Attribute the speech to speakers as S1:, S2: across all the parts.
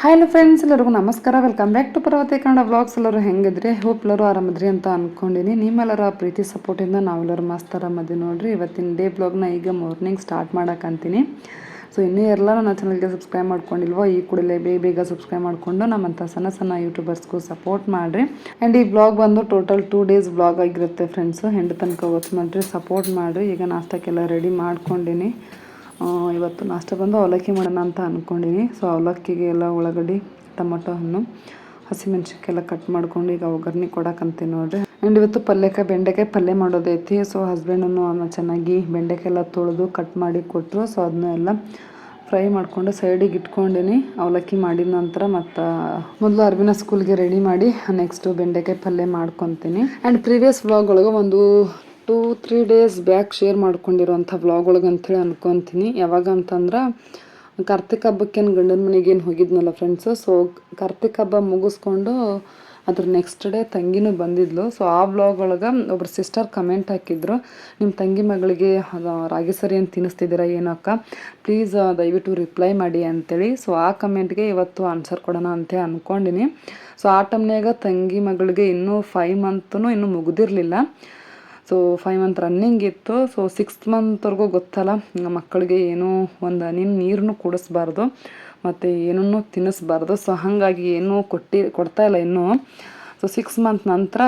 S1: Hi hello friends ಎಲ್ಲರಿಗೂ ನಮಸ್ಕಾರ. Welcome back to Parvathe Kannada vlogs ಎಲ್ಲರೂ ಹೆಂಗಿದ್ರಿ? ಹೋಪ್ ಎಲ್ಲರೂ ಆರಾಮದ್ರಿ ಅಂತ ಅನ್ಕೊಂಡಿನಿ. ನಿಮ್ಮೆಲ್ಲರ ಪ್ರೀತಿ ಸಪೋರ್ಟಿಂದ ನಾವೆಲ್ಲರೂ ಮಸ್ತ್ ಆರಾಮದಿ ನೋಡ್ರಿ. ಇವತ್ತಿನ ಡೇ ಬ್ಲಾಗ್ನ ಈಗ ಮಾರ್ನಿಂಗ್ ಸ್ಟಾರ್ಟ್ ಮಾಡೋಕ್ಕಂತೀನಿ ಸೊ ಇನ್ನೂ ಎಲ್ಲ ನನ್ನ ಚಾನಲ್ಗೆ ಸಬ್ಸ್ಕ್ರೈಬ್ ಮಾಡ್ಕೊಂಡಿಲ್ವೋ, ಈ ಕೂಡಲೇ ಬೇಗ ಬೇಗ ಸಬ್ಸ್ಕ್ರೈಬ್ ಮಾಡಿಕೊಂಡು ನಮ್ಮಂಥ ಸಣ್ಣ ಸಣ್ಣ ಯೂಟ್ಯೂಬರ್ಸ್ಗೂ ಸಪೋರ್ಟ್ ಮಾಡಿರಿ. ಆ್ಯಂಡ್ ಈ ಬ್ಲಾಗ್ ಬಂದು ಟೋಟಲ್ ಟೂ ಡೇಸ್ ಬ್ಲಾಗ್ ಆಗಿರುತ್ತೆ ಫ್ರೆಂಡ್ಸು ಹೆಂಡು ತನಕ ವಾಚ್ ಮಾಡಿರಿ ಸಪೋರ್ಟ್ ಮಾಡಿರಿ. ಈಗ ನಾಷ್ಟಕ್ಕೆಲ್ಲ ರೆಡಿ ಮಾಡ್ಕೊಂಡಿನಿ. ಇವತ್ತು ನಾಷ್ಟ ಬಂದು ಅವಲಕ್ಕಿ ಮಾಡೋಣ ಅಂತ ಅಂದ್ಕೊಂಡಿನಿ ಸೊ ಅವಲಕ್ಕಿಗೆ ಎಲ್ಲ ಉಳ್ಳಾಗಡ್ಡಿ, ಟೊಮೊಟೊ ಹಣ್ಣು, ಹಸಿಮೆಣ್ಸಿನ್ಕಾಯೆಲ್ಲ ಕಟ್ ಮಾಡ್ಕೊಂಡು ಈಗ ಒಗ್ಗರಣೆ ಕೊಡಕ್ಕಂತೀನಿ ನೋಡ್ರಿ. ಆ್ಯಂಡ್ ಇವತ್ತು ಪಲ್ಯಕ್ಕೆ ಬೆಂಡೆಕಾಯಿ ಪಲ್ಯ ಮಾಡೋದೈತಿ ಸೊ ಹಸ್ಬೆಂಡನ್ನು ಅವನ್ನ ಚೆನ್ನಾಗಿ ಬೆಂಡೆಕಾಯೆಲ್ಲ ತೊಳೆದು ಕಟ್ ಮಾಡಿ ಕೊಟ್ಟರು ಸೊ ಅದನ್ನ ಎಲ್ಲ ಫ್ರೈ ಮಾಡಿಕೊಂಡು ಸೈಡಿಗೆ ಇಟ್ಕೊಂಡಿನಿ. ಅವಲಕ್ಕಿ ಮಾಡಿದ ನಂತರ ಮತ್ತು ಮೊದಲು ಅರ್ವಿನ ಸ್ಕೂಲ್ಗೆ ರೆಡಿ ಮಾಡಿ ನೆಕ್ಸ್ಟು ಬೆಂಡೆಕಾಯಿ ಪಲ್ಯ ಮಾಡ್ಕೊತೀನಿ. ಆ್ಯಂಡ್ ಪ್ರೀವಿಯಸ್ ವ್ಲಾಗ್ ಒಳಗೆ ಒಂದು two three days back share ಮಾಡ್ಕೊಂಡಿರೋಂಥ vlog ಒಳಗೆ ಅಂಥೇಳಿ ಅನ್ಕೊತೀನಿ. ಯಾವಾಗ ಅಂತಂದ್ರೆ, ಕಾರ್ತಿಕ್ ಹಬ್ಬಕ್ಕೇನು ಗಂಡನ ಮನೆಗೆ ಏನು ಹೋಗಿದ್ನಲ್ಲ ಫ್ರೆಂಡ್ಸು ಸೊ ಕಾರ್ತಿಕ್ ಹಬ್ಬ ಮುಗಿಸ್ಕೊಂಡು ಅದ್ರ ನೆಕ್ಸ್ಟ್ ಡೇ ತಂಗಿನೂ ಬಂದಿದ್ಲು. ಸೊ ಆ ವ್ಲಾಗ್ ಒಳಗೆ ಒಬ್ರು ಸಿಸ್ಟರ್ ಕಮೆಂಟ್ ಹಾಕಿದ್ರು ನಿಮ್ಮ ತಂಗಿ ಮಗಳಿಗೆ ರಾಗಿ ಸರಿ ಅಂತ ತಿನ್ನಿಸ್ತಿದ್ದೀರಾ ಏನಕ್ಕ? ಪ್ಲೀಸ್ ದಯವಿಟ್ಟು ರಿಪ್ಲೈ ಮಾಡಿ ಅಂತೇಳಿ. ಸೊ ಆ ಕಮೆಂಟ್ಗೆ ಇವತ್ತು ಆನ್ಸರ್ ಕೊಡೋಣ ಅಂತ ಅಂದ್ಕೊಂಡಿನಿ ಸೊ ಆ ಟೈಮ್ನಾಗ ತಂಗಿ ಮಗಳಿಗೆ ಇನ್ನೂ ಫೈವ್ ಮಂತ್ನೂ ಇನ್ನೂ ಮುಗ್ದಿರಲಿಲ್ಲ. ಸೊ ಫೈವ್ ಮಂತ್ ರನ್ನಿಂಗ್ ಇತ್ತು. ಸೊ ಸಿಕ್ಸ್ತ್ ಮಂತ್ವರೆಗೂ ಗೊತ್ತಲ್ಲ. ಮಕ್ಕಳಿಗೆ ಏನೂ ಒಂದು ಹನಿನ ನೀರನ್ನು ಕುಡಿಸ್ಬಾರ್ದು. ಮತ್ತು ಏನನ್ನೂ ತಿನ್ನಿಸ್ಬಾರ್ದು. ಸೊ ಹಾಗಾಗಿ ಏನೂ ಕೊಟ್ಟಿ ಕೊಡ್ತಾಯಿಲ್ಲ ಇನ್ನೂ. ಸೊ ಸಿಕ್ಸ್ ಮಂತ್ ನಂತರ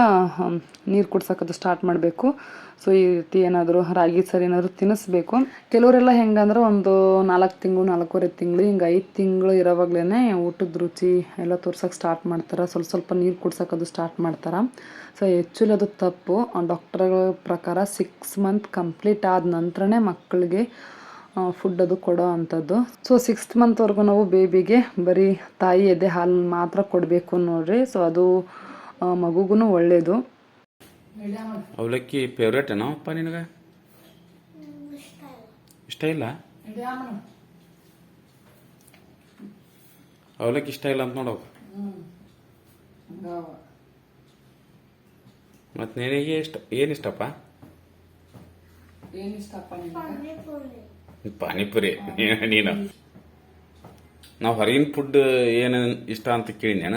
S1: ನೀರು ಕುಡ್ಸೋಕ್ಕದು ಸ್ಟಾರ್ಟ್ ಮಾಡಬೇಕು. ಸೊ ಈ ರೀತಿ ಏನಾದರೂ ರಾಗಿ ಸರಿ ಏನಾದರೂ ತಿನ್ನಿಸ್ಬೇಕು. ಕೆಲವರೆಲ್ಲ ಹೆಂಗಂದ್ರೆ ಒಂದು ನಾಲ್ಕು ತಿಂಗಳು, ನಾಲ್ಕೂವರೆ ತಿಂಗಳು, ಹಿಂಗೆ ಐದು ತಿಂಗಳು ಇರೋವಾಗ್ಲೇ ಊಟದ ರುಚಿ ಎಲ್ಲ ತೋರ್ಸೋಕೆ ಸ್ಟಾರ್ಟ್ ಮಾಡ್ತಾರೆ. ಸ್ವಲ್ಪ ಸ್ವಲ್ಪ ನೀರು ಕುಡ್ಸೋಕ್ಕದು ಸ್ಟಾರ್ಟ್ ಮಾಡ್ತಾರೆ. ಸೊ ಆ್ಯಕ್ಚುಲಿ ಅದು ತಪ್ಪು. ಡಾಕ್ಟರ್ಗಳ ಪ್ರಕಾರ ಸಿಕ್ಸ್ ಮಂತ್ ಕಂಪ್ಲೀಟ್ ಆದ ನಂತರನೇ ಮಕ್ಕಳಿಗೆ ಫುಡ್ ಅದು ಕೊಡೋ ಅಂಥದ್ದು. ಸೊ ಸಿಕ್ಸ್ತ್ ಮಂತ್ವರೆಗೂ ನಾವು ಬೇಬಿಗೆ ಬರೀ ತಾಯಿ ಎದೆ ಹಾಲು ಮಾತ್ರ ಕೊಡಬೇಕು ನೋಡ್ರಿ. ಸೊ ಅದು ಮಗುಗೂ ಒಳ್ಳೆಯದು
S2: ಅವಲಕ್ಕಿ ಫೇವ್ರೇಟ್ ಏನೋ ಅಪ್ಪ ನಿನಗೆ? ಇಷ್ಟ ಇಲ್ಲ? ಅವಲಕ್ಕಿ ಇಷ್ಟ ಇಲ್ಲ ಅಂತ ನೋಡೋ. ಮತ್ತೆ ನಿನಗೆ ಇಷ್ಟ, ಏನು ಇಷ್ಟಪ್ಪ ಪಾನಿಪುರಿ. ನೀನು- ನಾವು ಹೊರಗಿನ ಫುಡ್ ಏನು ಇಷ್ಟ ಅಂತ ಕೇಳಿದ್ಯಾನ?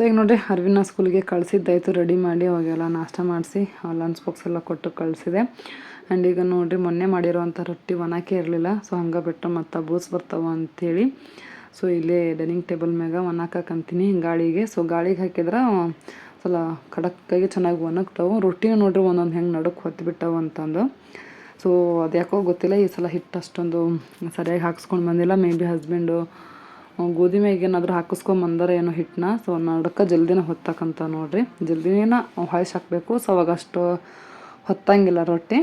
S1: ಸೊ, ಈಗ ನೋಡಿ ಅರ್ವಿನ ಸ್ಕೂಲಿಗೆ ಕಳಿಸಿದ್ದಾಯಿತು ರೆಡಿ ಮಾಡಿ ಅವಾಗೆಲ್ಲ ನಾಷ್ಟ ಮಾಡಿಸಿ ಲಂಚ್ ಬಾಕ್ಸ್ ಎಲ್ಲ ಕೊಟ್ಟು ಕಳಿಸಿದೆ. ಆ್ಯಂಡ್ ಈಗ ನೋಡಿರಿ, ಮೊನ್ನೆ ಮಾಡಿರೋವಂಥ ರೊಟ್ಟಿ ಒಣಕೆ ಇರಲಿಲ್ಲ ಸೊ ಹಂಗೆ ಬಿಟ್ಟು ಮತ್ತು ಬೂಸ್ ಬರ್ತಾವ ಅಂಥೇಳಿ ಸೊ ಇಲ್ಲೇ ಡೈನಿಂಗ್ ಟೇಬಲ್ ಮ್ಯಾಗ ಒಣಕಾಕಂತೀನಿ ಗಾಳಿಗೆ. ಸೊ ಗಾಳಿಗೆ ಹಾಕಿದ್ರೆ, ಸ್ವಲ್ಪ ಖಡಕ್ಕಾಗಿ ಚೆನ್ನಾಗಿ ಒಣಗ್ತಾವೆ. ರೊಟ್ಟಿನ ನೋಡಿರಿ, ಒಂದೊಂದು ಹೆಂಗೆ ನಡುಕ್ಕೆ ಹೊತ್ಬಿಟ್ಟವು ಅಂತಂದು. ಸೊ ಅದ್ಯಾಕೋ ಗೊತ್ತಿಲ್ಲ, ಈ ಸಲ ಹಿಟ್ಟು ಅಷ್ಟೊಂದು ಸರಿಯಾಗಿ ಹಾಕ್ಸ್ಕೊಂಡು ಬಂದಿಲ್ಲ. ಮೇ ಬಿ ಹಸ್ಬೆಂಡು ಗೋಧಿ ಮ್ಯಾಗ ಏನಾದರೂ ಹಾಕಿಸ್ಕೊಂಡ್ ಬಂದಾರ ಏನೋ ಹಿಟ್ಟನ್ನ ಸೊ ನಡಕ್ಕೆ ಜಲ್ದಿನ ಹೊತ್ತಕ್ಕಂತ ನೋಡಿರಿ. ಜಲ್ದಿನ ಹಾಯ್ಸಿ ಹಾಕಬೇಕು. ಸೊ ಅವಾಗ ಅಷ್ಟು ಹೊತ್ತಂಗಿಲ್ಲ ರೊಟ್ಟಿ.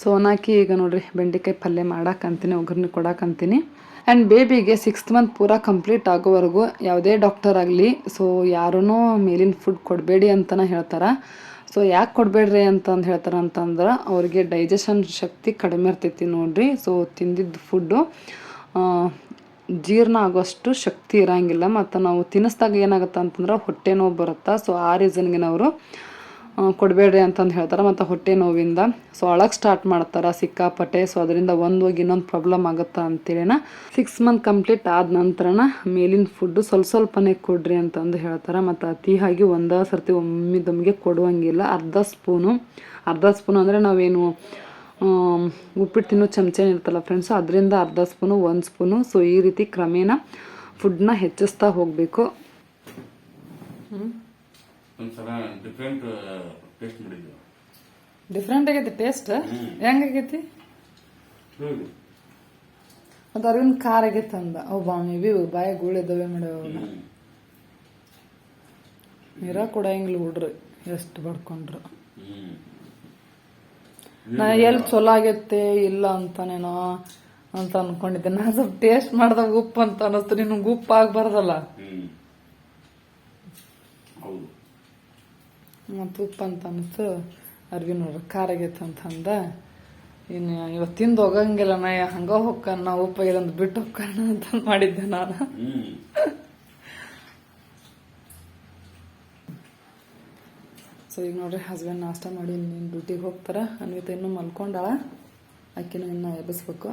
S1: ಸೊ ಒಣಾಕಿ ಈಗ ನೋಡಿರಿ, ಬೆಂಡೆಕಾಯಿ ಪಲ್ಯ ಮಾಡಕ್ಕಂತೀನಿ ಒಗ್ಗರಣೆ ಕೊಡಕ್ಕಂತೀನಿ ಆ್ಯಂಡ್ ಬೇಬಿಗೆ ಸಿಕ್ಸ್ತ್ ಮಂತ್ ಪೂರ ಕಂಪ್ಲೀಟ್ ಆಗೋವರೆಗೂ ಯಾವುದೇ ಡಾಕ್ಟರ್ ಆಗಲಿ ಸೊ ಯಾರೂ ಮೇಲಿನ ಫುಡ್ ಕೊಡಬೇಡಿ ಅಂತಲೇ ಹೇಳ್ತಾರೆ. ಸೊ ಯಾಕೆ ಕೊಡಬೇಡ್ರಿ ಅಂತಂದು ಹೇಳ್ತಾರೆ ಅಂತಂದ್ರೆ, ಅವ್ರಿಗೆ ಡೈಜೆಷನ್ ಶಕ್ತಿ ಕಡಿಮೆ ಇರ್ತೈತಿ ನೋಡಿರಿ. ಸೊ ತಿಂದಿದ್ದು ಫುಡ್ಡು ಜೀರ್ಣ ಆಗೋಷ್ಟು ಶಕ್ತಿ ಇರೋಂಗಿಲ್ಲ, ಮತ್ತು ನಾವು ತಿನ್ನಿಸ್ದಾಗ ಏನಾಗುತ್ತೆ ಅಂತಂದ್ರೆ ಹೊಟ್ಟೆ ನೋವು ಬರುತ್ತೆ ಸೊ ಆ ರೀಸನ್ಗೆ ನಾವು ಕೊಡಬೇಡ್ರಿ ಅಂತಂದು ಹೇಳ್ತಾರೆ. ಮತ್ತು ಹೊಟ್ಟೆ ನೋವಿಂದ ಸೊ ಅಳಕ್ಕೆ ಸ್ಟಾರ್ಟ್ ಮಾಡ್ತಾರೆ ಸಿಕ್ಕಾಪಟ್ಟೆ ಸೊ ಅದರಿಂದ ಒಂದು ಹೋಗಿ ಇನ್ನೊಂದು ಪ್ರಾಬ್ಲಮ್ ಆಗುತ್ತೆ ಅಂತೇಳಿನ ಸಿಕ್ಸ್ ಮಂತ್ ಕಂಪ್ಲೀಟ್ ಆದ ನಂತರನ ಮೇಲಿನ ಫುಡ್ಡು ಸ್ವಲ್ಪ ಸ್ವಲ್ಪನೇ ಕೊಡ್ರಿ ಅಂತಂದು ಹೇಳ್ತಾರೆ. ಮತ್ತು ಅತಿ ಹಾಗೆ ಒಂದೇ ಸರ್ತಿ ಒಮ್ಮಿದೊಮ್ಮಿಗೆ ಕೊಡುವಂಗಿಲ್ಲ. ಅರ್ಧ ಸ್ಪೂನು ಅರ್ಧ ಸ್ಪೂನ್ ಅಂದರೆ ನಾವೇನು ಉಪ್ಪಿಟ್ಟು ತಿನ್ನೋ ಚಮಚ ಇರ್ತಲ್ಲ ಫ್ರೆಂಡ್ಸು ಅದರಿಂದ ಅರ್ಧ ಸ್ಪೂನು ಒಂದು ಸ್ಪೂನು ಸೊ ಈ ರೀತಿ ಕ್ರಮೇಣ ಫುಡ್ನ ಹೆಚ್ಚಿಸ್ತಾ ಹೋಗಬೇಕು.
S2: ಡಿಫ್ರೆಂಟ್
S1: ಆಗೈತಿ ಟೇಸ್ಟ್ ಹೆಂಗಾಗೈತಿ ಅದು ಅರಿವಿನ ಖಾರ ಆಗೈತೆ ಅಂದ. ಅವು ಬಾ ಮೇ ಬಿ ಬಾಯ ಗೂಳಿದ್ದಾವೆ ಮಾಡ್ಯಾವ ನೀರ ಕೊಡಂಗಿಲ್ಲ ಹುಡ್ರಿ ಎಷ್ಟು ಬಡ್ಕೊಂಡ್ರು. ನಾ ಎಲ್ಲಿ ಚಲೋ ಆಗೈತೆ ಇಲ್ಲ ಅಂತಾನೇನೋ ಅಂತ ಅನ್ಕೊಂಡಿದ್ದೆ. ನಾ ಸ್ವಲ್ಪ ಟೇಸ್ಟ್ ಮಾಡ್ದಾಗ ಉಪ್ಪು ಅಂತ ಅನ್ನಿಸ್ತು ನಿನ್ಗೆ ಉಪ್ಪು ಆಗ್ಬಾರ್ದಲ್ಲ. ಮತ್ತು ಉಪ್ಪು ಅಂತ ಅನ್ನಿಸ್ತು ಅರ್ವಿ ನೋಡ್ರಿ ಖಾರ ಆಗೈತೆ ಅಂತ ಅಂದ. ಇನ್ನು ಇವತ್ತಿಂದ ಹೋಗಂಗಿಲ್ಲ ನಾ ಹಂಗ ನಾ ಉಪ್ಪಾಗಿದೆ ಅಂತ ಬಿಟ್ಟು ಹೊಕ್ಕಣ ಅಂತ ಮಾಡಿದ್ದೆ ನಾನು. ಸೊ ಈಗ ನೋಡ್ರಿ ಹಸ್ಬೆಂಡ್ ನಾಷ್ಟ ಮಾಡಿ ನೀನು ಡ್ಯೂಟಿಗೆ ಹೋಗ್ತಾರೆ? ಅನ್ವಿತ ಇನ್ನೂ ಮಲ್ಕೊಂಡಾಳ. ಅಕ್ಕಿನ ಇನ್ನೂ ಎಬ್ಬಿಸ್ಬೇಕು.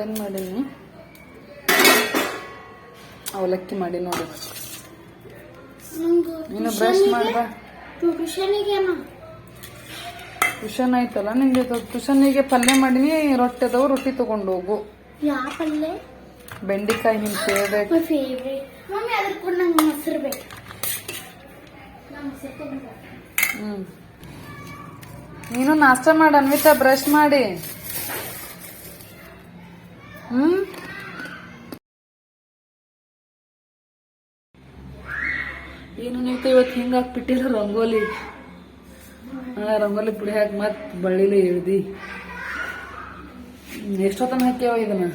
S3: ಏನ್
S1: ಮಾಡೀನಿ? ಅವಲಕ್ಕಿ ಮಾಡಿ ನೋಡಿ ನೀನು ಬ್ರಷ್ ಮಾಡ್ಬಾ.
S3: ಟ್ಯೂಷನಿಗೆ
S1: ಟ್ಯೂಷನ್ ಆಯ್ತಲ್ಲ ನಿಂಗೆ? ಟ್ಯೂಷನ್ನಿಗೆ ಪಲ್ಯ ಮಾಡೀನಿ ರೊಟ್ಟಿ ಅದಾವು ರೊಟ್ಟಿ ತಗೊಂಡು ಹೋಗು.
S3: ಯಾವ ಪಲ್ಲೆ
S1: ಬೆಂಡಿಕಾಯಿ ನಿಮ್ಮ ಫೇವ್ರೇಟ್
S3: ಮೈ ಫೇವ್ರೇಟ್ ಮಮ್ಮಿ ಅದ್ರ ಕೂಡ ನಂಗೆ ಮೊಸರು ಬೇಕು. ನಂಗೆ
S1: ಹ್ಮ್. ನೀನು ನಾಷ್ಟ ಮಾಡ ಅನ್ವಿತಾ ಬ್ರಷ್ ಮಾಡಿ. ಹ್ಮ್? ಏನು ನೀವು ಇವತ್ತು ಹಿಂಗೆ ಹಾಕ್ಬಿಟ್ಟಿಲ್ಲ ರಂಗೋಲಿ? ರಂಗೋಲಿ ಪುಡಿ ಹಾಕಿ ಮತ್ತೆ ಬಳ್ಳಿಲಿ ಇಳ್ದಿ ಎಷ್ಟೊತ್ತನ ಹಾಕ್ಯಾವ ಇದನ್ನ?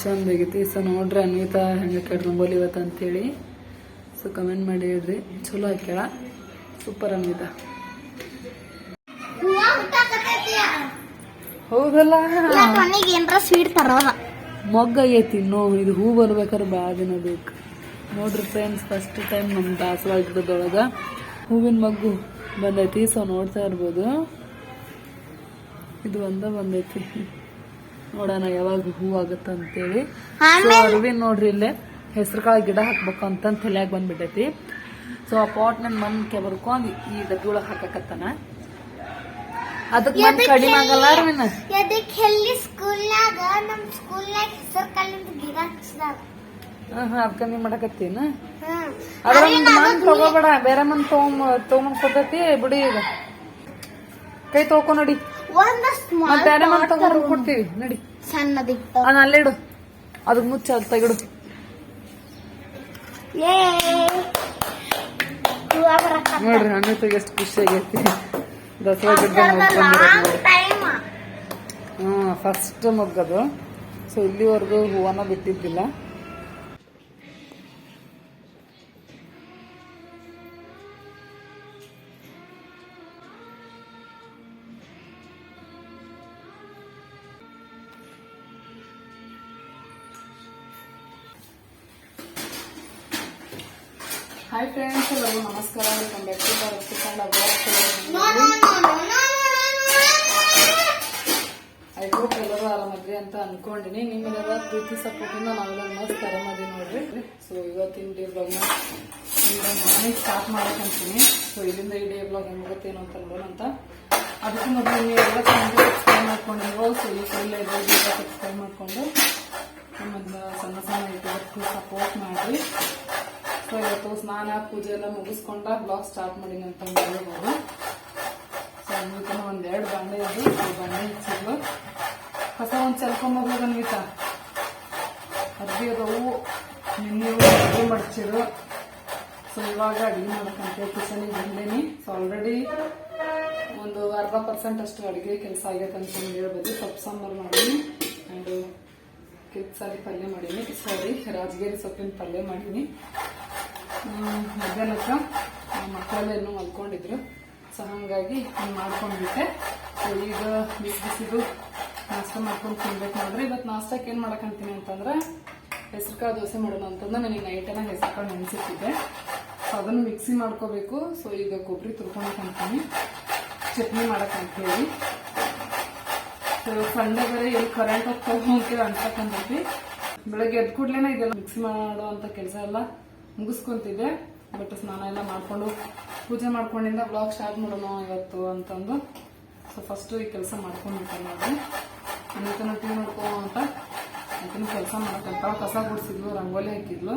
S1: ಚಂದ ಆಗೈತಿ ಸೊ ನೋಡ್ರಿ ಅನ್ವಿತಾ ಹೆಂಗೆ ರಂಗೋಲಿ ಇವತ್ತು ಅಂತೇಳಿ. ಸೊ ಕಮೆಂಟ್ ಮಾಡಿ ಹೇಳ್ರಿ. ಚಲೋ ಹಾಕ್ಯಾಳ ಸೂಪರ್ ಅನ್ವಿತಾ ಹೌದಲ್ಲ?
S3: ಸ್ವೀಟ್
S1: ಮೊಗ್ಗ ಆಗೈತಿ ಇನ್ನೂ. ಇದು ಹೂ ಬರ್ಬೇಕಾದ್ರೆ ಭಾಳ ದಿನ ಬೇಕು. ನೋಡ್ರಿ ಫ್ರೆಂಡ್ಸ್ ಫಸ್ಟ್ ಟೈಮ್ ನಮ್ಮ ದಾಸವಾಳ ಹೂವಿನ ಮಗ್ಗು ಬಂದೈತಿ. ಸೊ ನೋಡ್ತಾ ಇರ್ಬೋದು. ಇದು ಒಂದ ಬಂದೈತಿ. ನೋಡೋಣ ಯಾವಾಗ ಹೂ ಆಗುತ್ತೆ ಅಂತೇಳಿ. ಸೊ ಅರವಿಂದ್ ನೋಡ್ರಿ ಇಲ್ಲೇ ಹೆಸರು ಕಾಳು ಗಿಡ ಹಾಕ್ಬೇಕು ಅಂತ ತಲೆಯಾಗ ಬಂದ್ಬಿಟ್ಟೈತಿ. ಸೊ ಆ ಪಾಟ್ ನನ್ ಮನ್ ಕೆಬರ್ಕೊಂಡ್ ಈ ಡಬ್ಬಿ ಒಳಗೆ ಹಾಕಕತ್ತಾನ ಅದಕ್ಕೆ ಮನ್ ಕಡಿಮೆ ಆಗಲ್ಲ ಅರವಿಂದ್.
S3: ಎದಕ್ಕೆ ಎಲ್ಲಿ ಸ್ಕೂಲ್ನಾಗ ನಮ್ಮ ಸ್ಕೂಲ್ನಾಗ ಹೆಸರು ಕಾಲಿಂದ ಗಿಡ ಹಚ್ಚಿದಾಗ
S1: ಅದಕ್ಕೆ ನೀ ಮಾಡಕತ್ತೀನ? ಅದ್ರ ಒಂದು ಮನ್ ತಗೋಬೇಡ ಬೇರೆ ಮನ್ ತಗೊಂಡ್ ತಗೊಂಡ್ ಕೊಟ್ಟೈತಿ ಬಿಡಿ ಈಗ. ಕೈ ತಗೋ ನಡಿ.
S3: ಒಂದ
S1: ತಗೊಂಡ್ ಕೊಡ್ತೀವಿ. ನಡಿ. ಅಲ್ಲೇ ಇಡು. ಮುಚ್ಚ ಅದು ತೆಗಿಡು ನೋಡ್ರಿ ಎಷ್ಟು ಖುಷಿ ಆಗೈತಿ ದಸರಾ
S3: ಟೈಮ್
S1: ಹಾ ಫಸ್ಟ್ ಮಗ್ಗದು. ಸೊ ಇಲ್ಲಿವರೆಗೂ ಹೂವನ್ನ ಬಿಟ್ಟಿದ್ದಿಲ್ಲ. ಮಾಡಕ್ಕಂತೀನಿ ಸೊ ಇಲ್ಲಿಂದ ಈ ಡೇ ಬ್ಲಾಗ್ ಏನು ಅಂತ ನೋಡೋಣ ಅಂತ. ಅದಕ್ಕೆ ಮೊದಲು ನೀವು ಎಲ್ಲ ಸಬ್ಸ್ಕ್ರೈಬ್ ಮಾಡ್ಕೊಂಡಿರೋ ಸೊ ಈ ಕೈಲ ಸಬ್ಸ್ಕ್ರೈಬ್ ಮಾಡಿಕೊಂಡು ನಮ್ಮನ್ನ ಸಣ್ಣ ಸಣ್ಣ ಯೂಟ್ಯೂಬರ್ಗೂ ಸಪೋರ್ಟ್ ಮಾಡಿ. ಸೊ ಇವತ್ತು ಸ್ನಾನ, ಪೂಜೆ ಎಲ್ಲ ಮುಗಿಸ್ಕೊಂಡ ಬ್ಲಾಗ್ ಸ್ಟಾರ್ಟ್ ಮಾಡೀನಿ ಅಂತ ಹೇಳ್ಬೋದು. ಸೊ ಒಂದು ಒಂದೆರಡು ಬಂಡೆ ಇದೆ. ಸೊ ಬಂಡೆ ಹಚ್ಚಿದ್ಲು. ಹೊಸ ಒಂದು ಚೆಲ್ಕೊಂಬೋಗ್ಲದ ಅನ್ವಿತ. ಅರ್ಬಿ ಅದಾವು. ನಿನ್ನೆ ಅರ್ಬಿ ಸೊ ಇವಾಗ ಅಡುಗೆ ಮಾಡೋಕ್ಕಂತ ಕಿಚನಿಗೆ ಬಂದೇನಿ. ಸೊ ಆಲ್ರೆಡಿ ಒಂದು ಅರ್ಧ ಪರ್ಸೆಂಟ್ ಅಷ್ಟು ಅಡುಗೆ ಕೆಲಸ ಆಗೈತೆ ಅಂತ ಹೇಳ್ಬೋದು. ಸೊಪ್ಪು ಸಾಂಬಾರು ಮಾಡೀನಿ ಆ್ಯಂಡ್ ಕಿರ್ಕ್ಸಾಲಿ ಪಲ್ಯ ಮಾಡೀನಿ. ಸಾರಿ ರಾಜಗಿರಿ ಸೊಪ್ಪಿನ ಪಲ್ಯ ಮಾಡೀನಿ. ಮಧ್ಯಾಹ್ನಕ್ಕ ಮಕ್ಕಳೆಲ್ಲ ಮಲ್ಕೊಂಡಿದ್ರು. ಸೊ ಹಾಗಾಗಿ ಹಿಂಗ್ ಮಾಡ್ಕೊಂಡ್ಬಿಟ್ಟೆ. ಸೊ ಈಗ ಬಿಸಿ ಬಿಸಿದು ನಾಷ್ಟ ಮಾಡ್ಕೊಂಡು ತಿನ್ಬೇಕು ಮಾಡಿದ್ರೆ ಇವತ್ತು ನಾಷ್ಟಕ್ಕೆ ಏನು ಮಾಡೋಕ್ಕಂತೀನಿ ಅಂತಂದ್ರೆ, ಹೆಸರುಕಾಳು ದೋಸೆ ಮಾಡೋಣ ಅಂತಂದ್ರೆ ನನಗೆ ನೈಟೆಲ್ಲ ಹೆಸರುಕಾಳು ನೆನೆಸಿಟ್ಟಿದ್ದೆ. ಸೊ ಅದನ್ನು ಮಿಕ್ಸಿ ಮಾಡ್ಕೋಬೇಕು. ಸೊ ಈಗ ಕೊಬ್ಬರಿ ತುರ್ಕೊಂಡ್ಕೊಂತೀನಿ ಚಟ್ನಿ ಅಂತ ಹೇಳಿ ಸೊ ಸಂಡೆ ಬೇರೆ ಎಲ್ಲಿ ಕರೆಂಟ್ ಹೋಗ್ತಾವ ಅಂತೇಳಿ ಅನ್ಸಕ್ಕಂತೈತಿ ಬೆಳಗ್ಗೆ ಎದ್ದು ಕೂಡ್ಲೇನೆ ಇದೆಲ್ಲ ಮಿಕ್ಸಿ ಮಾಡುವಂತ ಕೆಲಸ ಎಲ್ಲ ಮುಗಿಸ್ಕೊಂತಿದ್ದೆ. ಬಟ್ ಸ್ನಾನ ಎಲ್ಲ ಮಾಡ್ಕೊಂಡು ಪೂಜೆ ಮಾಡ್ಕೊಂಡಿಂದ ಬ್ಲಾಗ್ ಸ್ಟಾರ್ಟ್ ಮಾಡೋಣ ಇವತ್ತು ಅಂತಂದು. ಸೊ ಫಸ್ಟ್ ಈ ಕೆಲಸ ಮಾಡ್ಕೊಂಡ್ಬಿಟ್ಟೆ ನಾವು ಅನ್ನತನ ಟೀ ಮಾಡ್ಕೋ ಅಂತ. ಅದನ್ನು ಕೆಲಸ ಮಾಡ್ಕೊಂತ ಕಸ ಗುಡಿಸಿದ್ಲು ರಂಗೋಲಿ ಹಾಕಿದ್ಲು.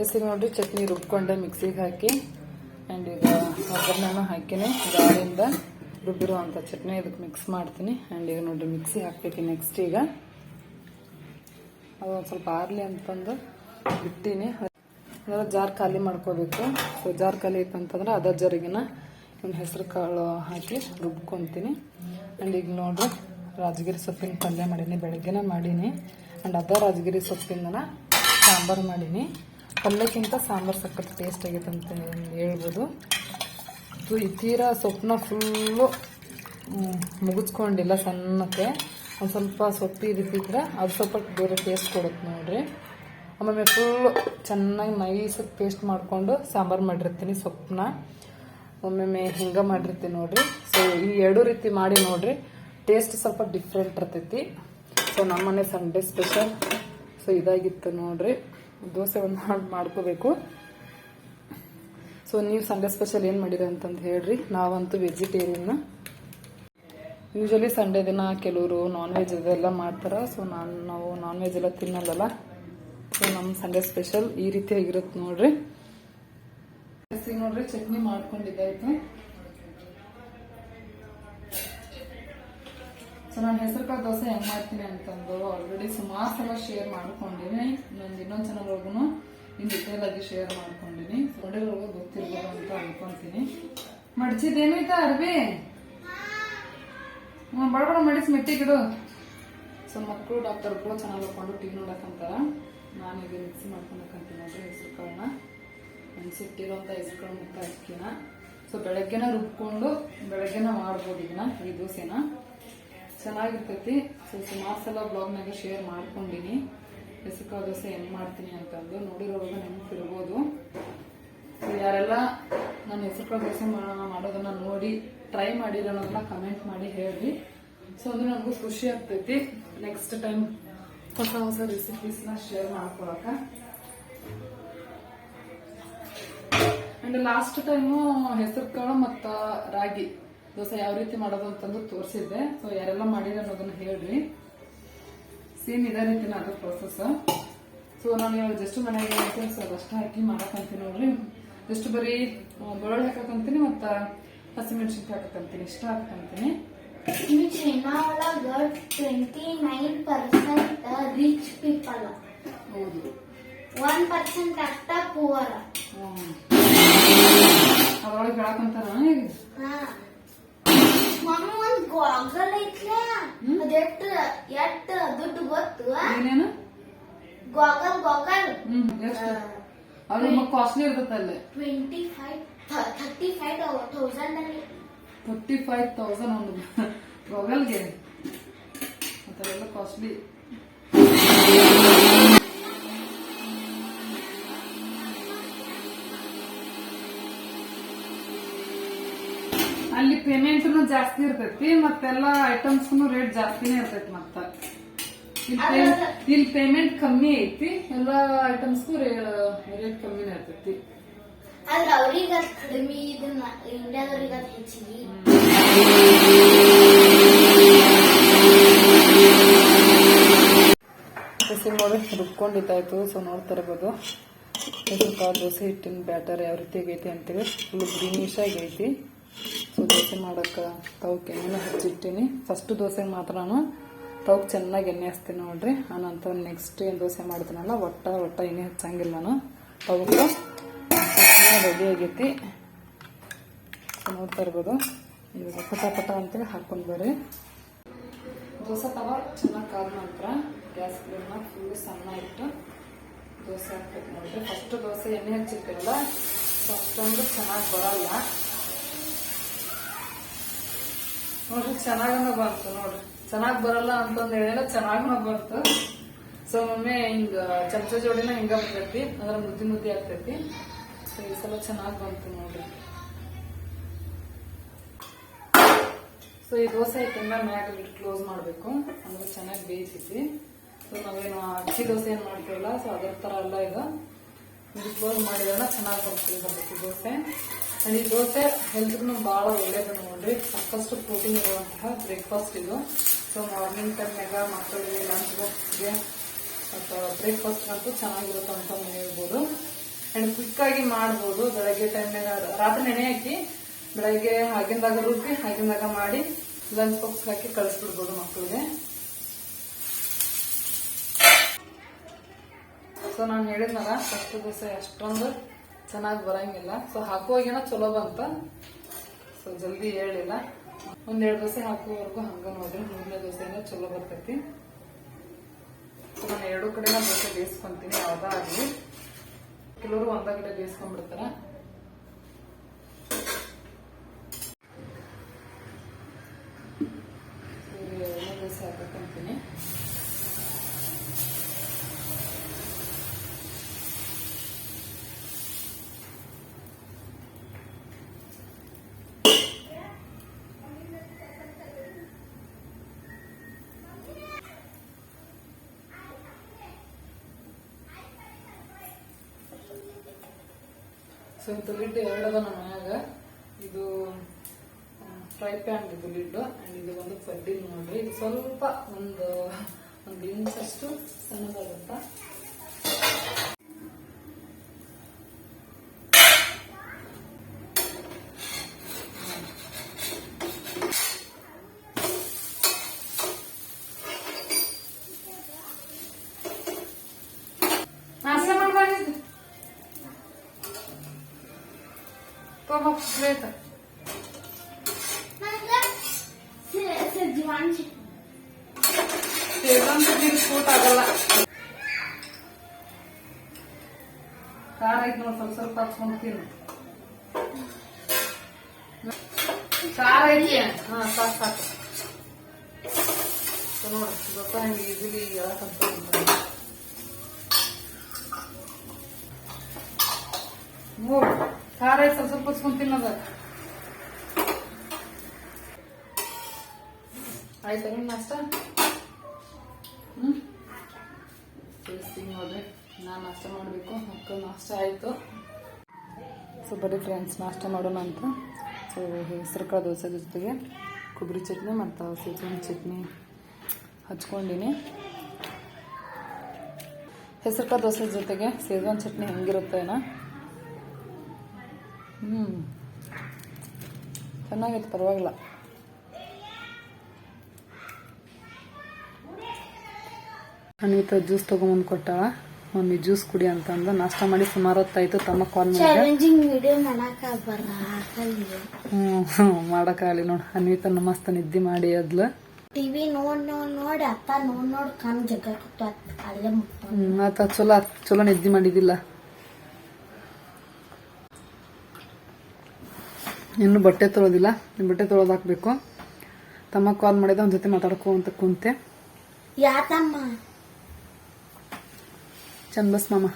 S1: ಹೆಸರು ನೋಡ್ರಿ, ಚಟ್ನಿ ರುಬ್ಕೊಂಡೆ ಮಿಕ್ಸಿಗೆ ಹಾಕಿ ಆ್ಯಂಡ್ ಈಗ ಒಗ್ಗರಣೆನೂ ಹಾಕಿನಿ. ಗಾಳಿಯಿಂದ ರುಬ್ಬಿರುವಂಥ ಚಟ್ನಿ ಇದಕ್ಕೆ ಮಿಕ್ಸ್ ಮಾಡ್ತೀನಿ. ಆ್ಯಂಡ್ ಈಗ ನೋಡ್ರಿ, ಮಿಕ್ಸಿ ಹಾಕ್ಬೇಕು ನೆಕ್ಸ್ಟ್ ಈಗ. ಅದು ಒಂದು ಸ್ವಲ್ಪ ಆರ್ಲಿ ಅಂತಂದು ಬಿಟ್ಟೀನಿ. ಅದರ ಜಾರ್ ಖಾಲಿ ಮಾಡ್ಕೋಬೇಕು. ಸೊ ಜಾರ್ ಖಾಲಿ ಇತ್ತಂತಂದ್ರೆ ಅದ ಜರಿಗಿನ ಒಂದು ಹೆಸರು ಕಾಳು ಹಾಕಿ ರುಬ್ಕೊತೀನಿ. ಆ್ಯಂಡ್ ಈಗ ನೋಡ್ರಿ, ರಾಜಗಿರಿ ಸೊಪ್ಪಿನ ಪಲ್ಯ ಮಾಡೀನಿ ಬೆಳಗ್ಗೆನೇ ಮಾಡೀನಿ. ಆ್ಯಂಡ್ ಅದ ರಾಜಗಿರಿ ಸೊಪ್ಪಿನ ಸಾಂಬಾರು ಮಾಡೀನಿ. ಪಲ್ಯಕ್ಕಿಂತ ಸಾಂಬಾರು ಸಕ್ಕತ್ತು ಟೇಸ್ಟ್ ಆಗೈತೆ ಅಂತ ಹೇಳ್ಬೋದು. ತೀರಾ ಸೊಪ್ಪನ್ನ ಫುಲ್ಲು ಮುಗಿಸ್ಕೊಂಡಿಲ್ಲ ಸಣ್ಣಕ್ಕೆ. ಒಂದು ಸ್ವಲ್ಪ ಸೊಪ್ಪು ಇದ್ದಿದ್ರೆ ಅದು ಸ್ವಲ್ಪ ಬೇರೆ ಟೇಸ್ಟ್ ಕೊಡುತ್ತೆ ನೋಡಿರಿ. ಆಮೇಲೆ ಫುಲ್ಲು ಚೆನ್ನಾಗಿ ನೈಸಾಗಿ ಪೇಸ್ಟ್ ಮಾಡಿಕೊಂಡು ಸಾಂಬಾರು ಮಾಡಿರ್ತೀನಿ ಸೊಪ್ಪನ್ನ. ಒಮ್ಮೊಮ್ಮೆ ಹಿಂಗೆ ಮಾಡಿರ್ತೀನಿ ನೋಡ್ರಿ. ಸೊ ಈ ಎರಡು ರೀತಿ ಮಾಡಿ ನೋಡಿರಿ ಟೇಸ್ಟ್ ಸ್ವಲ್ಪ ಡಿಫ್ರೆಂಟ್ ಇರ್ತೈತಿ. ಸೊ ನಮ್ಮನೆ ಸಂಡೇ ಸ್ಪೆಷಲ್ ಸೊ ಇದಾಗಿತ್ತು ನೋಡ್ರಿ. ದೋಸೆ ಒಂದು ಮಾಡಿ ಮಾಡ್ಕೋಬೇಕು. ಸೊ ನೀವು ಸಂಡೇ ಸ್ಪೆಷಲ್ ಏನು ಮಾಡಿದೆ ಅಂತಂದು ಹೇಳ್ರಿ. ನಾವಂತೂ ವೆಜಿಟೇರಿಯನ್ನ ಯೂಶಲಿ ಸಂಡೇ ದಿನ ಕೆಲವರು ನಾನ್ ವೆಜ್ ಇದೆಲ್ಲ ಮಾಡ್ತಾರೆ. ಸೊ ನಾನು, ನಾವು ನಾನ್ ವೆಜ್ ಎಲ್ಲ ತಿನ್ನಲ್ಲಲ್ಲ. ಸೊ ನಮ್ಮ ಸಂಡೇ ಸ್ಪೆಷಲ್ ಈ ರೀತಿಯಾಗಿರುತ್ತೆ ನೋಡ್ರಿ. ನೋಡ್ರಿ, ಚಟ್ನಿ ಮಾಡ್ಕೊಂಡಿದ್ದಾಯ್ತು ಸೊ ನಾನು ಹೆಸರುಕಾಳು ದೋಸೆ ಹೆಂಗ್ ಮಾಡ್ತೀನಿ ಅಂತಂದು ಆಲ್ರೆಡಿ ಸುಮಾರು ಸಲ ಶೇರ್ ಮಾಡ್ಕೊಂಡಿನಿ. ನಂದು ಇನ್ನೊಂದು ಚಾನಲ್ ಒಳಗೂ ಇನ್ ಡಿಟೇಲ್ ಆಗಿ ಶೇರ್ ಮಾಡ್ಕೊಂಡಿನಿ. ನೋಡಿರೋರ್ಗು ಗೊತ್ತಿರ್ಬೋದು ಅಂತ ಅನ್ಕೊಂತೀನಿ. ಮಡ್ಚಿದೇನೈತ ಅರ್ಬಿ? ಬಡ ಬಡ, ಮಡಿಸಿ ಮೆಟ್ಟಿಗಿಡು ಸೊ ಮಕ್ಕಳು ಡಾಕ್ಟರ್ ಕೂಡ ಚೆನ್ನಾಗಿ ಹಾಕೊಂಡು ಟೀ ನೋಡಕ್ಕಂತಾರ ನಾನು ಮಿಕ್ಸಿ ಮಾಡ್ಕೊಂಡಕ್ಕಂತೀನಿ ನೋಡ್ರಿ ಹೆಸರು ಕಾಳನ್ನ ನೆನ್ಸಿಟ್ಟಿರೋಂಥ ಹೆಸರು ಕಾಳು ಅಕ್ಕಿನ. ಸೊ ಬೆಳಗ್ಗೆನ ರುಬ್ಕೊಂಡು ಬೆಳಗ್ಗೆನ ಮಾಡ್ಬೋದು ಇದನ್ನ, ಈ ದೋಸೆನ. ಚೆನ್ನಾಗಿರ್ತೈತಿ. ಸೊ ಸುಮಾರು ಸಲ ಬ್ಲಾಗ್ನಾಗ ಶೇರ್ ಮಾಡ್ಕೊಂಡಿನಿ. ಹೆಸರುಕಾಳು ದೋಸೆ ಹೆಂಗೆ ಮಾಡ್ತೀನಿ ಅಂತಂದು ನೋಡಿರೋವಾಗ ನೆನಪಿರ್ಬೋದು. ಸೊ ಯಾರೆಲ್ಲ ನಾನು ಹೆಸರುಕಾಳು ದೋಸೆ ಮಾಡೋದನ್ನ ನೋಡಿ ಟ್ರೈ ಮಾಡಿರೋದನ್ನ ಕಮೆಂಟ್ ಮಾಡಿ ಹೇಳ್ರಿ. ಸೊ ಅಂದ್ರೆ ನನಗೂ ಖುಷಿ ಆಗ್ತೈತಿ. ನೆಕ್ಸ್ಟ್ ಟೈಮ್ ಹೊಸ ಹೊಸ ರೆಸಿಪೀಸ್ನ ಶೇರ್ ಮಾಡ್ಕೊಳಕ. ಅಂಡ್ ಲಾಸ್ಟ್ ಟೈಮು ಹೆಸರು ಕಾಳು ಮತ್ತ ರಾಗಿ. ದೋಸೆ ಯಾವ ರೀತಿ ಮಾಡೋದು ಅಂತಂದು ತೋರಿಸಿದ್ದೆ. ಸೊ ಯಾರೆಲ್ಲ ಮಾಡಿದ ಅನ್ನೋದನ್ನ ಹೇಳ್ರಿ. ಸೇಮ್ ಇದೇ ರೀತಿನ ಅದು ಪ್ರೊಸೆಸ್ ಸೊ ನಾನು ಇವಾಗ ಜಸ್ಟ್ ಮನೆಗೆ ಅಷ್ಟು ಅದಷ್ಟು ಹಾಕಿ ಮಾಡಕ್ಕಂತೀನಿ ನೋಡ್ರಿ. ಜಸ್ಟ್ ಬರೀ ಬೆಳ್ಳುಳ್ಳಿ ಹಾಕಕ್ಕಂತೀನಿ ಮತ್ತ ಹಸಿಮೆಣಸಿನ್ಕಾಯಿ ಹಾಕಕ್ಕಂತೀನಿ ಇಷ್ಟ ಹಾಕಕ್ಕಂತೀನಿ
S3: ಈ ಚೈನಾ ಒಳಗ twenty nine percent rich people
S1: ಹೌದು.
S3: ಒನ್ ಪರ್ಸೆಂಟ್ ಅಷ್ಟ ಪೂವರ್
S1: ಹ್ಮ್. ಅದ್ರೊಳಗೆ ಹೇಳಕ್ಕಂತಾರ ಈಗ
S3: ಮಮ್ಮಿ ಒಂದ್ ಗಾಗಲ್ ಐತ್ಲೆ? ಅದೆಟ್ ಎಟ್ಟ ದುಡ್ಡು ಗೊತ್ತು?
S1: ಏನೇನು?
S3: ಗಾಗಲ್ ಗಾಗಲ್
S1: ಹ್ಮ್ ಎಷ್ಟು? ಅವ್ರ ಕಾಸ್ಟ್ಲಿ ಇರ್ತೈತೆ ಅಲ್ಲಿ.
S3: Twenty five thirty five thousand ಅಲ್ಲಿ.
S1: ಫಿಫ್ಟಿ ಫೈವ್ ತೌಸಂಡ್ ಒಂದು. ಗೂಗಲ್ಗೆ. ಅದೆಲ್ಲ ಕಾಸ್ಟ್ಲಿ ಅಲ್ಲಿ ಪೇಮೆಂಟ್ನು ಜಾಸ್ತಿ ಇರ್ತೈತಿ ಮತ್ತೆಲ್ಲ ಐಟಮ್ಸ್ನು ರೇಟ್ ಜಾಸ್ತಿನೇ ಇರ್ತೈತಿ ಮತ್ತ. ಇಲ್ಲಿ ಪೇಮೆಂಟ್ ಕಮ್ಮಿ ಐತಿ ಎಲ್ಲ ಐಟಮ್ಸ್ಗೂ ರೇಟ್ ಕಮ್ಮಿನೇ ಇರ್ತೈತಿ.
S3: ಆದ್ರೆ ಅವ್ರಿಗೆ ಅದ್ ಕಡಿಮೆ ಇದನ್ನ ಇಂಡಿಯಾದವ್ರಿಗೆ ಅದ್ ಹೆಚ್ಚಿಗೆ
S1: ಬಿಸಿ ಮಾಡಿ ರುಬ್ಕೊಂಡಿದ್ದಾಯ್ತು ಸೊ ನೋಡ್ತಾ ಇರ್ಬೋದು. ಹೆಸರುಕಾಳು ದೋಸೆ ಹಿಟ್ಟಿನ ಬ್ಯಾಟರ್ ಯಾವ ರೀತಿ ಆಗೈತಿ ಅಂತೇಳಿ ಫುಲ್ ಗ್ರೀನಿಶ್ ಆಗೈತಿ. ಸೊ ದೋಸೆ ಮಾಡೋಕೆ ತವಕ್ಕೆ ಎಣ್ಣೆನ ಹಚ್ಚಿಟ್ಟಿನಿ. ಫಸ್ಟ್ ದೋಸೆಗೆ ಮಾತ್ರ ನಾನು ತವಕ್ಕೆ ಚೆನ್ನಾಗಿ ಎಣ್ಣೆ ಹಚ್ತೀನಿ ನೋಡ್ರಿ. ಆನಂತರ ನೆಕ್ಸ್ಟ್ ಏನು ದೋಸೆ ಮಾಡ್ತೀನಲ್ಲ, ಒಟ್ಟ ಒಟ್ಟ ಎಣ್ಣೆ ಹಚ್ಚಂಗಿಲ್ಲ ನಾನು. ತವಕ್ಕೆ ರೆಡಿ ಆಗೈತಿ. ನೋಡ್ತಾ ಇರ್ಬೋದು. ಇವಾಗ ಪಟ ಪಟ ಅಂತೇಳಿ ಹಾಕೊಂಡು ಬರ್ರಿ. ದೋಸೆ ತವ ಚೆನ್ನಾಗಿ ಕಾದ ನಂತರ ಗ್ಯಾಸ್ ಫ್ಲೇಮ್ನ ಫುಲ್ ಸಣ್ಣ ಇಟ್ಟು ದೋಸೆ ಹಾಕ್ಬೇಕು ನೋಡ್ರಿ. ಫಸ್ಟ್ ದೋಸೆ ಎಣ್ಣೆ ಹಚ್ಚಿರ್ತೀರಲ್ಲ ಸೊ ಅಷ್ಟೊಂದು ಚೆನ್ನಾಗಿ ಬರಲ್ಲ. ನೋಡ್ರಿ ಚೆನ್ನಾಗನ ಬಂತು, ನೋಡ್ರಿ. ಚೆನ್ನಾಗಿ ಬರಲ್ಲ ಅಂತಂದು ಹೇಳಿಲ್ಲ ಚೆನ್ನಾಗನ ಬಂತು. ಸೊ ಒಮ್ಮೆ ಹಿಂಗ ಚಮಚ ಜೋಡಿನ ಹಿಂಗ ಬರ್ತೈತಿ, ಅದ್ರ ಮುದ್ದಿ ಮುದ್ದಿ ಆಗ್ತೈತಿ. ಸೊ ಈ ಸಲ ಚೆನ್ನಾಗಿ ಬಂತು ನೋಡ್ರಿ. ಸೊ ಈ ದೋಸೆ ಹಿಟ್ಟಿಂದ ಮ್ಯಾಗ ಇಟ್ಟು ಕ್ಲೋಸ್ ಮಾಡಬೇಕು. ಅಂದ್ರೆ ಚೆನ್ನಾಗಿ ಬೇಯಿಸಿದ್ವಿ. ಸೊ ನಾವೇನು ಅಕ್ಕಿ ದೋಸೆ ಏನು ಮಾಡ್ತೀವಲ್ಲ ಸೊ ಅದ್ರ ಥರ ಎಲ್ಲ ಇದು. ಕ್ಲೋಸ್ ಮಾಡಿದ್ರೆ ಚೆನ್ನಾಗಿ ಬರ್ತೀವಿ ಅಕ್ಕಿ ದೋಸೆ. ಈ ದೋಸೆ ಹೆಲ್ತ್ಗೂ ಭಾಳ ಒಳ್ಳೇದು ನೋಡ್ರಿ. ಸಾಕಷ್ಟು ಪ್ರೋಟೀನ್ ಇರುವಂತಹ ಬ್ರೇಕ್ಫಾಸ್ಟ್ ಇದು. ಸೊ ಮಾರ್ನಿಂಗ್ ಟೈಮ್ನಾಗ ಮಕ್ಕಳಿಗೆ ಲಂಚ್ ಬಾಕ್ಸ್ಗೆ ಮತ್ತು ಬ್ರೇಕ್ಫಾಸ್ಟ್ ಅಂತೂ ಚೆನ್ನಾಗಿರುತ್ತೆ ಅಂತ ಹೇಳ್ಬೋದು. ಆ್ಯಂಡ್ ಕ್ವಿಕ್ಕಾಗಿ ಮಾಡ್ಬೋದು. ಬೆಳಗ್ಗೆ ಟೈಮ್ನಾಗ ರಾತ್ರಿ ನೆನೆ ಹಾಕಿ ಬೆಳಗ್ಗೆ ಆಗಿಂದಾಗ ರುಬ್ಬಿ, ಆಗಿಂದಾಗ ಮಾಡಿ ಲಂಚ್ ಬಾಕ್ಸ್ ಹಾಕಿ ಕಳಿಸ್ಬಿಡ್ಬೋದು ಮಕ್ಕಳಿಗೆ. ಸೊ ನಾನು ಹೇಳಿದ್ನಲ್ಲ ಫಸ್ಟ್ ದಿವಸ ಅಷ್ಟೊಂದು ಚೆನ್ನಾಗಿ ಬರಂಗಿಲ್ಲ. ಸೊ ಹಾಕುವಾಗೇನೋ ಚಲೋ ಬಂತ. ಸೊ ಜಲ್ದಿ ಹೇಳಿಲ್ಲ. ಒಂದೆರಡು ದೋಸೆ ಹಾಕುವವರೆಗೂ ಹಂಗ ನೋಡ್ರಿ. ಮೂರನೇ ದೋಸೆನ ಚಲೋ ಬರ್ತೈತಿ. ಸೊ ನಾನು ಎರಡು ಕಡೆನ ದೋಸೆ ಬೇಯಿಸ್ಕೊಂತೀನಿ. ಯಾವ್ದ ಆಗಲಿ. ಕೆಲವರು ಒಂದ ಕಡೆ ಬೇಯಿಸ್ಕೊಂಡ್ಬಿಡ್ತಾರ. ಎರಡನೇ ದೋಸೆ ಹಾಕಕ್ಕಂತೀನಿ ಇದು ಲಿಡ್ ಎರಡದ ನಮ್ಮ ಮನ್ಯಾಗ. ಇದು ಫ್ರೈ ಪ್ಯಾನ್ ಇದು ಲಿಡ್ ಆ್ಯಂಡ್ ಇದು ಒಂದು ಪಡ್ಡಿ ನೋಡ್ರಿ. ಇದು ಸ್ವಲ್ಪ ಒಂದು ಒಂದು ಇಂಚಷ್ಟು ಅಷ್ಟು ತಗೋ ಪ್ಲೇಟ್
S3: ನನಗೆ ಸಜ್ವಾನ್ ಚಟ್ನಿ
S1: ಸೇವಂತ ಸೂಟ್ ಆಗಲ್ಲ ಖಾರ ಐತ್ ನೋಡಿ ಸ್ವಲ್ಪ ಸ್ವಲ್ಪ ಹಚ್ಕೊಂಡ್ ತಿನ್ನು ಖಾರ ಐತಿ ಹಾ ಸಾಕು ಸಾಕು ನೋಡು ಗೊತ್ತ ಹೆಂಗೆ ಈಸಿಲಿ ಹೇಳಕ್ಕಂತ ನೋಡು ಖಾರ ಸ್ವಲ್ಪ ಸ್ವಲ್ಪ ಹಚ್ಕೊಂಡ್ ತಿನ್ನೋದ ಆಯ್ತಾ ನಿಮ್ ನಾಷ್ಟ? ಹ್ಮ್. ತಿಳಿಸ್ತೀನಿ ನಾನು ನಾಷ್ಟ ಮಾಡಬೇಕು ಮಕ್ಕಳು ನಾಷ್ಟ ಆಯಿತು. ಸೊ ಬರೀ ಫ್ರೆಂಡ್ಸ್ ನಾಷ್ಟ ಮಾಡೋಣ ಅಂತ. ಸೊ ಹೆಸರು ಕಾಳು ದೋಸೆ ಜೊತೆಗೆ ಕೊಬ್ಬರಿ ಚಟ್ನಿ ಮತ್ತು ಸೀತುವಿನ ಚಟ್ನಿ ಹಚ್ಕೊಂಡಿನಿ. ಹೆಸರು ಕಾಳು ದೋಸೆ ಜೊತೆಗೆ ಸೇಜ್ವಾನ್ ಚಟ್ನಿ ಹೆಂಗಿರುತ್ತೇನೋ. ಹ್ಞೂ ಚೆನ್ನಾಗಿತ್ತು ಪರವಾಗಿಲ್ಲ. ಅನಿತಾ ಜ್ಯೂಸ್ ತಗೊಂಡ್ಬಂದು ಕೊಟ್ಟಾಳ ಮಮ್ಮಿ ಜ್ಯೂಸ್ ಕುಡಿ ಅಂತ ಅಂದ. ನಾಷ್ಟ ಮಾಡಿ ಸುಮಾರು ಹೊತ್ತಾಯ್ತು ತಮ್ಮ ಕಾಲ್ ಹ್ಮ್ ಮಾಡಕ್ಕಾಗಲಿ ನೋಡು. ಅನಿತಾ ಮಸ್ತ್ ನಿದ್ದೆ ಮಾಡಿ ಅದ್ಲು.
S3: ಟಿವಿ ನೋಡ್ ನೋಡ್ ನೋಡಿ ಅತ್ತ ನೋಡ್ ನೋಡ್ ಕಣ್ ಜಗ ಅಲ್ಲೇ
S1: ಹ್ಮ್ ಚಲೋ ಚಲೋ ನಿದ್ದೆ ಮಾಡಿದಿಲ್ಲ. ಇನ್ನು ಬಟ್ಟೆ ತೊಳೋದಿಲ್ಲ. ನಿಮ್ಮ ಬಟ್ಟೆ ತೊಳೋದು ಹಾಕ್ಬೇಕು. ತಮ್ಮ ಕಾಲ್ ಮಾಡಿದ ಅವ್ನ ಜೊತೆ ಮಾತಾಡ್ಕೊ ಅಂತ ಕುಂತೆ
S3: ಯಾತಮ್ಮ
S1: ಚಂದಸ್ ಮಾಮ.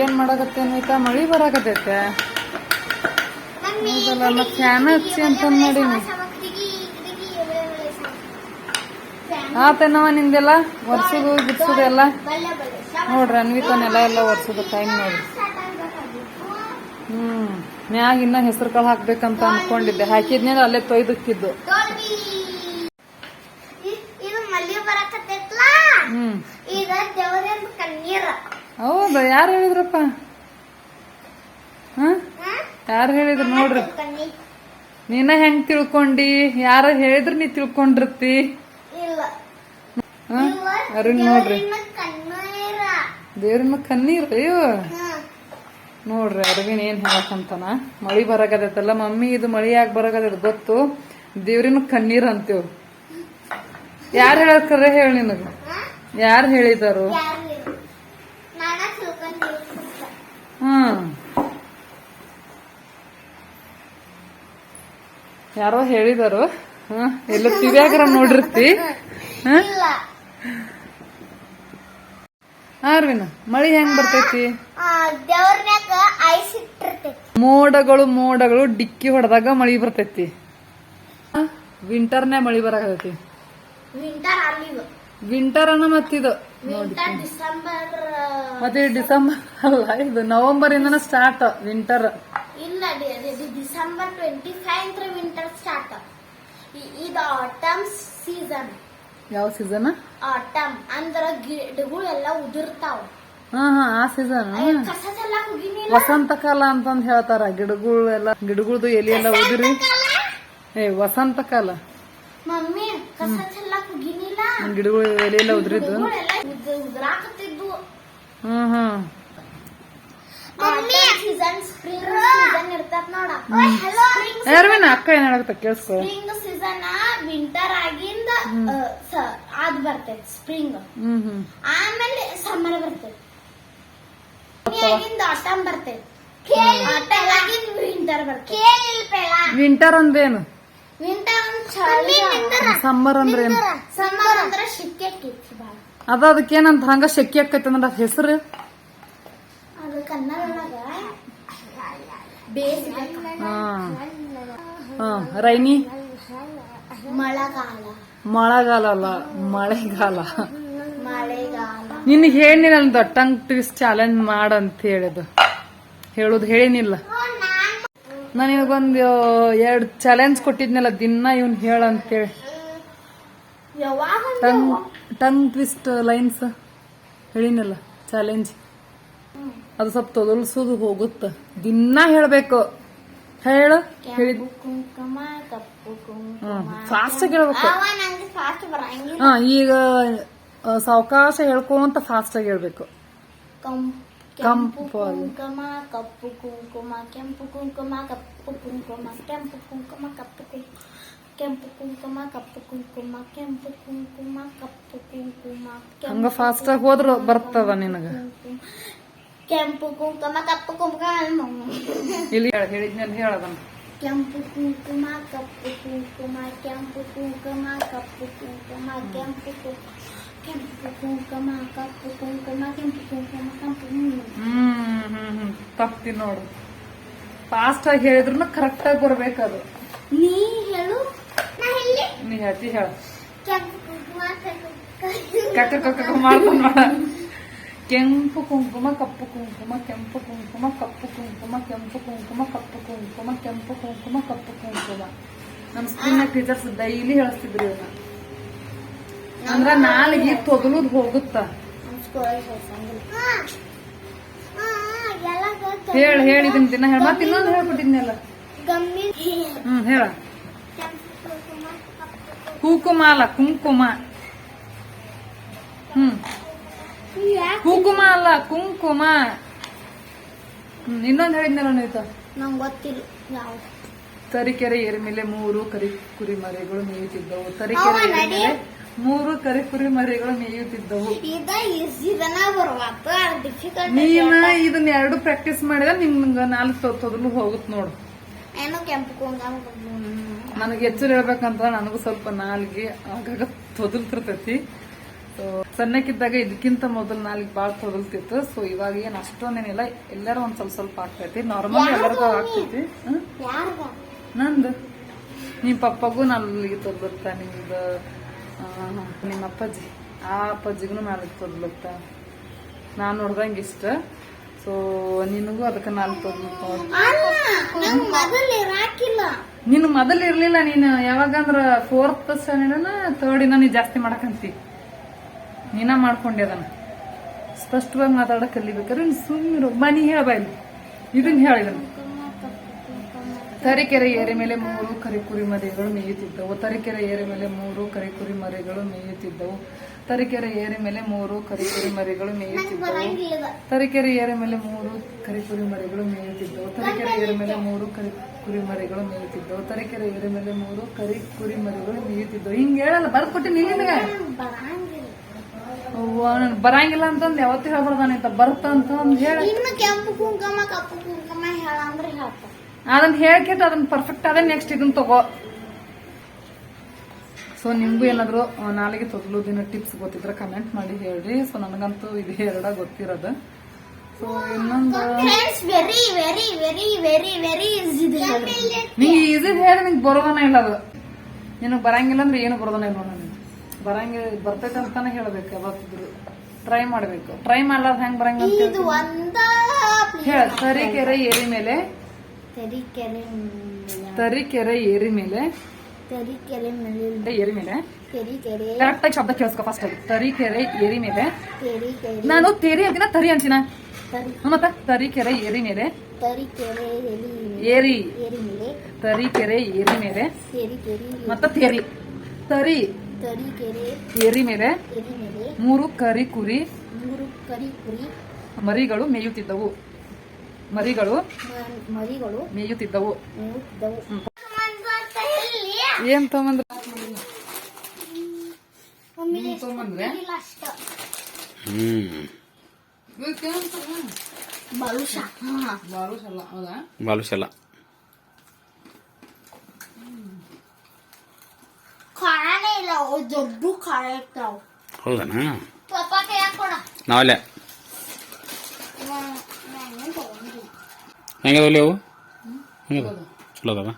S1: ಏನ್ ಮಾಡಕತ್ತೆ ಅನ್ವಿತಾ? ಮಳಿ ಬರಾಕತೈತೆ ಹೌದಲ್ಲ ಫ್ಯಾನ್ ಹಚ್ಚಿ ಅಂತ ಮಾಡೀನಿ ಆತೇನವ ನಿಂದೆಲ್ಲ? ಒರ್ಸುದು ಬಿಡ್ಸುದು ಎಲ್ಲ ನೋಡ್ರಿ ನೆಲ ಎಲ್ಲ ಒರ್ಸುದು ಟೈಮ್ ನೋಡ್ರಿ. ಹ್ಮ್ ಮ್ಯಾಗ ಇನ್ನ ಹೆಸರು ಕಾಳು ಹಾಕ್ಬೇಕಂತ ಅನ್ಕೊಂಡಿದ್ದೆ. ಹಾಕಿದ್ನೇ ಅಲ್ಲೇ ತೊಯ್ದಕ್ಕಿದ್ದು. ಹೌದಾ ಯಾರು ಹೇಳಿದ್ರಪ್ಪ? ಹ? ಯಾರು ಹೇಳಿದ್ರು ನೋಡ್ರಿ. ನೀನ ಹೆಂಗ್ ತಿಳ್ಕೊಂಡಿ? ಯಾರ ಹೇಳಿದ್ರ ನೀ ತಿಳ್ಕೊಂಡಿರ್ತಿ? ಅರುಣ್ ನೋಡ್ರಿ. ದೇವ್ರನ್ನ ಕಣ್ಣೀರ್ ಅಯ್ಯೋ ನೋಡ್ರಿ ಅರವಿನ್ ಏನ್ ಹೇಳಕಂತಾನ? ಮಳಿ ಬರಗದೈತಲ್ಲ ಮಮ್ಮಿ ಇದು ಮಳಿ ಯಾಕೆ ಬರಾಕತೈತ ಗೊತ್ತು? ದೇವ್ರಿನ ಕಣ್ಣೀರ್ ಅಂತೀವ್. ಯಾರು ಹೇಳದ್ ಕರೇ ಹೇಳಿ ನಿನಗ. ಯಾರು ಹೇಳಿದಾರು? ಹ್ಮ್ ಯಾರೋ ಹೇಳಿದಾರು. ಹ ಎಲ್ಲ ಟಿವ್ಯಾಗ್ರ ನೋಡಿರ್ತಿ? ಹ? ಅರವಿಂದ್ ಮಳಿ ಹೆಂಗ್ ಬರ್ತೈತಿ? ಮೋಡಗಳು ಮೋಡಗಳು ಡಿಕ್ಕಿ ಹೊಡೆದಾಗ ಮಳಿ ಬರ್ತೈತಿ. ವಿಂಟರ್ನೇ ಮಳಿ ಬರಾಕತೈತಿ
S3: ವಿಂಟರ್
S1: ಅನ್ನ ಮತ್ತಿದು ಮತ್ತೆ ಡಿಸೆಂಬರ್ ಅಲ್ಲ ಇದು ನವೆಂಬರ್ ಇಂದನ ಸ್ಟಾರ್ಟ್ ವಿಂಟರ್.
S3: ಇಲ್ಲ December twenty five winter start ಇದು ಆಟಮ್ ಸೀಸನ್
S1: ಯಾವ ಸೀಸನ್
S3: ಆಟಮ್ ಅಂದ್ರ ಗಿಡಗಳು ಎಲ್ಲ ಉದುರ್ತಾವ.
S1: ಹಾ ಹಾ ಆ ಸೀಸನ್
S3: ಹೋಗಿನಿಲ್ಲ
S1: ವಸಂತ ಕಾಲ ಅಂತಂದ್ ಹೇಳ್ತಾರ ಗಿಡಗಳು ಎಲ್ಲ ಗಿಡಗಳದು ಎಲಿ ಎಲ್ಲ ಉದುರಿ ಏ ವಸಂತ ಕಾಲ
S3: ಮಮ್ಮಿ ಕಸ ಚೆಲ್ಲಕ್ ಹೋಗಿನಿಲ್ಲ
S1: ಗಿಡಗಳು ಎಲೆ ಎಲ್ಲ ಉದುರಿದ್ದು.
S3: ಗಿಡಗಳೆಲ್ಲ ಉದ್-
S1: ಹ್ಮ್ ಹ್ಮ್.
S3: ಸೀಸನ್ ಸ್ಪ್ರಿಂಗ್ ಸೀಸನ್ ಇರ್ತದ ನೋಡ.
S1: ಅರವಿಂದ್ ಅಕ್ಕ ಏನ್ ಹೇಳಕತ್ತ ಕೇಳಿಸ್ಕೊ
S3: ಸ್ಪ್ರಿಂಗ್ ಸೀಸನ್ ವಿಂಟರ್ ಆಗಿಂದ ಅದ್ ಬರ್ತೈತಿ ಸ್ಪ್ರಿಂಗ್ ಆಮೇಲೆ ಸಮ್ಮರ್ ಬರ್ತೈತಿ. ಆಗಿಂದ ಆಟಮ್ ಬರ್ತೈತಿ. ವಿಂಟರ್ ಬರ್ತೈತಿ.
S1: ವಿಂಟರ್ ಅಂದೇನು
S3: ವಿಂಟರ್
S1: ಸಮ್ಮರ್ ಅಂದ್ರೆ
S3: ಸಮ್ಮರ್ ಅಂದ್ರೆ ಶಿಕ್ಕೆ ಅಂದ್ರೆ ಬಾಳ.
S1: ಅದ ಅದಕ್ಕೇನಂತ ಹಂಗ ಶೆಕಿ ಆಕೈತೆ ಅಂದ್ರೆ ಹೆಸರು
S3: ಅದು ಕನ್ನಡ ಒಳಗ ಬೇಸಿಗೆ
S1: ಹಾ ಹಾ ರೈನಿ?
S3: ಮಳೆಗಾಲ.
S1: ಮಳೆಗಾಲ. ಅಲ್ಲ ಮಳೆಗಾಲ ನಿನ್ಗೆ ಹೇಳಿನಲ್ದ ಟಂಗ್ ಟ್ವಿಸ್ಟ್ ಚಾಲೆಂಜ್ ಮಾಡಂತ ಹೇಳಿದು ಹೇಳುದು ಹೇಳಿನಿಲ್ಲ. ನಾನು ನಿನಗೊಂದು ಎರಡು ಚಾಲೆಂಜ್ ಕೊಟ್ಟಿದ್ನಲ್ಲ ದಿನ ಇವನ್ ಹೇಳಂತೇಳಿ. ಟಂಗ್ ಟಂಗ್ ಟ್ವಿಸ್ಟ್ ಲೈನ್ಸ್ ಹೇಳಿನಲ್ಲ ಚಾಲೆಂಜ್ ಅದು ಸ್ವಲ್ಪ ತೊದಲ್ಸೋದು ಹೋಗುತ್ತ. ದಿನ ಹೇಳ್ಬೇಕು. ಹೇಳು. ಹೇಳಿ.
S3: ಫಾಸ್ಟ್ ಕುಂಕುಮ ಕಪ್ಪು ಕುಂಕುಮ.
S1: ಫಾಸ್ಟ್ ಹೇಳ್ಬೇಕು. ಹಾ ಈಗ ಸಾವಕಾಶ ಹೇಳ್ಕೊಂತ ಫಾಸ್ಟ್ ಆಗಿ ಹೇಳ್ಬೇಕು. ಕಂಪು
S3: ಕುಂಕುಮ ಕಪ್ಪು ಕುಂಕುಮ ಕೆಂಪು ಕುಂಕುಮ ಕಪ್ಪು ಕುಂಕುಮ ಕೆಂಪು ಕುಂಕುಮ ಕಪ್ಪು ಕುಂಕುಮ ಕೆಂಪು ಕುಂಕುಮ ಕಪ್ಪು ಕುಂಕುಮ ಕೆಂಪು ಕುಂಕುಮ ಕಪ್ಪು ಕುಂಕುಮ
S1: ಹಂಗ ಫಾಸ್ಟ್ ಆಗಿ ಹೋದ್ರ ಬರ್ತದ ನಿನಗ.
S3: ಕೆಂಪು ಕುಂಕುಮ ಕಪ್ಪು ಕುಂಕುಮ
S1: ಇಲ್ಲಿ ಹೇಳ ಹೇಳಿದ್ನಲ್ಲಿ ಹೇಳದನ್ನ
S3: ಕೆಂಪು ಕುಂಕುಮ ಕಪ್ಪು ಕುಂಕುಮ ಕೆಂಪು ಕುಂಕುಮ ಕಪ್ಪು ಕುಂಕುಮ ಕೆಂಪು ಕೆಂಪು ಕುಂಕುಮ ಕಪ್ಪು ಕುಂಕುಮ ಕೆಂಪು ಕುಂಕುಮ ಕಪ್ಪು.
S1: ಹ್ಮ್ ತಪ್ತಿ ನೋಡು ಫಾಸ್ಟ್ ಆಗಿ ಹೇಳಿದ್ರು ಕರೆಕ್ಟ್ ಆಗಿ ಬರ್ಬೇಕದು
S3: ನೀ ಹೇಳು ನಾ ಹೇಳಿ
S1: ನೀ ಹೇಳ್ತಿ ಹೇಳ
S3: ಕೆಂಪು ಕುಂಕುಮ
S1: ಕಕ್ಕ ಕಕ್ಕ ಮಾಡ್ತಾನ ಮಾಡ ಕೆಂಪು ಕುಂಕುಮ ಕಪ್ಪು ಕುಂಕುಮ ಕೆಂಪು ಕುಂಕುಮ ಕಪ್ಪು ಕುಂಕುಮ ಕೆಂಪು ಕುಂಕುಮ ಕಪ್ಪು ಕುಂಕುಮ ಕೆಂಪು ಕುಂಕುಮ ಕಪ್ಪು ಕುಂಕುಮ. ನಮ್ ಸ್ಕೂಲ್ನ ಟೀಚರ್ಸ್ ಡೈಲಿ ಹೇಳಿಸ್ತಿದ್ರು ಇವನ್ನ ಅಂದ್ರ ನಾಲಿಗೆ ತೊದಲುದ್ ಹೋಗುತ್ತ. ಹೇಳ ಹೇಳಿದೀನಿ ದಿನ ಹೇಳ. ಮತ್ತೆ ಇನ್ನೊಂದು ಹೇಳ್ಬಿಟ್ಟಿದ್ನಲ್ಲ ಹ್ಮ್ ಹೇಳ.
S3: ಕುಂಕುಮ
S1: ಅಲ್ಲ ಕುಂಕುಮ. ಹ್ಮ್.
S3: ಕುಂಕುಮ
S1: ಅಲ್ಲ ಕುಂಕುಮ. ಇನ್ನೊಂದ್ ಹೇಳಿದ್ನಲ್ಲ ನೀತ
S3: ನಂಗೆ ಗೊತ್ತಿಲ್ಲ ಯಾವ
S1: ತರೀಕೆರೆ ಮೇಲೆ ಮೂರು ಕರಿ ಕುರಿ ಮರಿಗಳು ಮೇಯುತ್ತಿದ್ದವು. ತರಿಕೆರೆ. ಮೇಲೆ ಮೂರು ಕರಿ ಕುರಿ ಮರಿಗಳು ಮೇಯುತ್ತಿದ್ದವು. ನೀನ ಇದನ್ನ ಎರಡು ಪ್ರಾಕ್ಟೀಸ್ ಮಾಡಿದ್ರೆ ನಿಮ್ಗ ನಾಲ್ಕು ತೊ- ಹೋಗುತ್ತ ನೋಡು. ನನಗೆ ಹೆಚ್ಚು ಹೇಳ್ಬೇಕಂತ ನನಗೂ ಸ್ವಲ್ಪ ನಾಲ್ಗೆ ಆಗಾಗ ತೊದಲ್ತಿರ್ತೈತಿ ಸೊ ಸಣ್ಣಕ್ಕಿದ್ದಾಗ ಇದಕ್ಕಿಂತ ಮೊದಲು ನಾಲ್ಕು ಭಾಳ ತೊದಲ್ತಿತ್ತು ಸೊ ಇವಾಗ ಏನ್ ಅಷ್ಟೊಂದೇನಿಲ್ಲ. ಎಲ್ಲರೂ ಒಂದ್ ಸ್ವಲ್ಪ ಸ್ವಲ್ಪ ಆಗ್ತೈತಿ. ನಾರ್ಮಲ್ ಎಲ್ಲರಿಗೂ ಆಗ್ತೈತಿ. ನಂದು. ನಿಮ್ ಪಪ್ಪಗೂ ನಾಲ್ಗೆ ತೊದ್ಲತ್ತ ನಿಮ್ದು ನಿಮ್ಮ ಅಪ್ಪಾಜಿ. ಆ ಅಪ್ಪಾಜಿಗೂ ನಾಲ್ಕು ತೊದ್ಲತ್ತ ನಾನ್ ನೋಡ್ದಂಗ ಇಷ್ಟ. ಸೊ ನಿನಗೂ ಅದಕ್ಕೆ ನಾಲ್ಕು ತೊದಲುತ್ತ
S3: ನಿನ್ ಮೊದಲ್
S1: ನೀನು ಯಾವಾಗ ಇರ್ಲಿಲ್ಲ ನೀನು. ಯಾವಾಗಂದ್ರ ಫೋರ್ತ್ ಸ್ಟ್ಯಾಂಡರ್ಡ್ ಥರ್ಡ್ ಇನ್ನ ನೀ ಜಾಸ್ತಿ ಮಾಡಕಂತಿ. ನೀನ ಅದನ್ನ. ಸ್ಪಷ್ಟವಾಗಿ ಮಾತಾಡಕ್ ಕಲಿಬೇಕಾದ್ರೆ ಸುಮ್ಮನೆ ಮನಿ ಹೇಳ ಇಲ್ಲಿ. ಇದನ್ನ.
S3: ಹೇಳಿದನು
S1: ತರಿಕೆರೆ ಏರೆ ಮೇಲೆ ಮೂರು ಕರಿ ಕುರಿ ಮರಿಗಳು ಮೇಯುತ್ತಿದ್ದವು. ತರೀಕೆರೆ ಏರಿ ಮೇಲೆ ಮೂರು ಕರಿ ಕುರಿ ಮರಿಗಳು ಮೇಯುತ್ತಿದ್ದವು. ತರೀಕೆರೆ ಏರಿ ಮೇಲೆ ಮೂರು ಕರಿ ಕುರಿ ಮರಿಗಳು ಮೇಯುತ್ತಿದ್ದವು. ತರಿಕೆರೆ ಏರಿ ಮೇಲೆ ಮೂರು ಕರಿ ಕುರಿ ಮರಿಗಳು ಮೇಯುತ್ತಿದ್ದವು. ತರೀಕೆರೆ ಏರಿ ಮೇಲೆ ಮೂರು ಕರಿ ಕುರಿ ಮರಿಗಳು ಮೇಯುತ್ತಿದ್ದವು. ತರೀಕೆರೆ ಏರಿ ಮೇಲೆ ಮೂರು ಕರಿ ಕುರಿ ಮರಿಗಳು ಮೇಯುತ್ತಿದ್ದವು. ಹಿಂಗ್ ಹೇಳಲ್ಲ, ಬರ್ದ್ ಕೊಟ್ಟಿ ನಿನಗ
S3: ಬರಂಗಿಲ್ಲ
S1: ಅಂತಂದು ಯಾವತ್ತೂ ಹೇಳ್ಬಾರ್ದಾನೈತ ಬರ್ತ ಅಂತ ಹೇಳಿ.
S3: ಇನ್ನು ಕೆಂಪು ಕುಂಕುಮ ಕಪ್ಪು ಕುಂಕುಮ ಹೇಳಂದ್ರೆ
S1: ಅದನ್ನ ಹೇಳ್ಕೇತ ಅದನ್ನ ಪರ್ಫೆಕ್ಟ್ ಅದ ನೆಕ್ಸ್ಟ್ ಇದನ್ನ ತಗೋ. ಸೊ ನಿಮ್ಗೂ ಏನಾದ್ರು ನಾಲಿಗೆ ತೊದಲು ದಿನ ಟಿಪ್ಸ್ ಗೊತ್ತಿದ್ರೆ ಕಮೆಂಟ್ ಮಾಡಿ ಹೇಳ್ರಿ. ಸೊ ನನಗಂತೂ ಇದು ಎರಡ ಗೊತ್ತಿರೋದು. ಸೊ ಇನ್ನೊಂದು
S3: very very very very very easy
S1: ನಿಂಗೆ ಈಸಿ ಹೇಳಿ ನಿಂಗೆ ಬರೋದನ ಇಲ್ಲ ಅದು. ನಿನಗೆ ಬರಂಗಿಲ್ಲ ಅಂದ್ರೆ ಏನು ಬರೋದನ ಇಲ್ಲ ನನಗೆ. ಬರಂಗಿಲ್ಲ ಬರ್ತೈತೆ ಅಂತಾನೆ ಹೇಳ್ಬೇಕು ಯಾವತ್ತಿದ್ರು. ಟ್ರೈ ಮಾಡ್ಬೇಕು. ಟ್ರೈ ಮಾಡ್ಲಾರ್ದ ಹೆಂಗ್ ಬರಂಗ ಅಂತ
S3: ಇದು ಒಂದ
S1: ಹೇಳ ತರೀಕೆರೆ ಏರಿ ಮೇಲೆ.
S3: ತರಿಕೆರೆ
S1: ತರೀಕೆರೆ ಏರಿ ಮೇಲೆ.
S3: ತೆರಿಕೆರೆ ಮೇಲೆ.
S1: ಏರಿ ಮೇಲೆ.
S3: ತೆರಿಕೆರೆ
S1: ಕರೆಕ್ಟ್ ಆಗಿ ಶಬ್ದ ಕೇಳಿಸ್ಕೊ ಫಸ್ಟ್ ಆಗಿ ತರೀಕೆರೆ ಏರಿ ಮೇಲೆ.
S3: ತೆರಿಕೆರೆ
S1: ನಾನು ತೆರಿ ಅಂತೀನ ತರಿ ಅಂತೀನ? ಮತ್ತ ತರೀಕೆರೆ ಏರಿ ಮೇಲೆ.
S3: ತರಿಕೆರೆ
S1: ಏರಿ
S3: ಏರಿ. ಮೇಲೆ.
S1: ತರೀಕೆರೆ ಏರಿ ಮೇಲೆ.
S3: ಮತ್ತೆ
S1: ಮತ್ತ ತೇರಿ. ತರಿ.
S3: ತರಿಕೆರೆ
S1: ಏರಿ ಮೇಲೆ
S3: ಮೇಲೆ
S1: ಮೂರು ಕರಿ ಕುರಿ
S3: ಮೂರು ಕರಿ ಕುರಿ
S1: ಮರಿಗಳು ಮೇಯುತ್ತಿದ್ದವು. ಮರಿಗಳು
S3: ಮ- ಮರಿಗಳು
S1: ಮೇಯುತ್ತಿದ್ದವು.
S3: ಮೇಯುತ್ತಿದ್ದವು.
S1: ಏನ್
S3: ತಗೊಂಬಂದ್ರೆ
S2: ಹ್ಮ್.
S3: ಬಲುಷ.
S1: ಹೌದಾ?
S3: ಇಲ್ಲ ದೊಡ್ಡ ಖಾರ ಇರ್ತಾವ
S2: ಹೌದನಾ?
S3: ಪಪ್ಪ ಕೈ ಹಾಕೊಡ
S2: ನಾವಲ್ಲೇ. ಹೆಂಗದವಲ್ಲಿ ಅವು? ಹೆಂಗದ ಚಲೋ ಅದಾವ.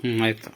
S2: ಹ್ಞೂ ಆಯ್ತು.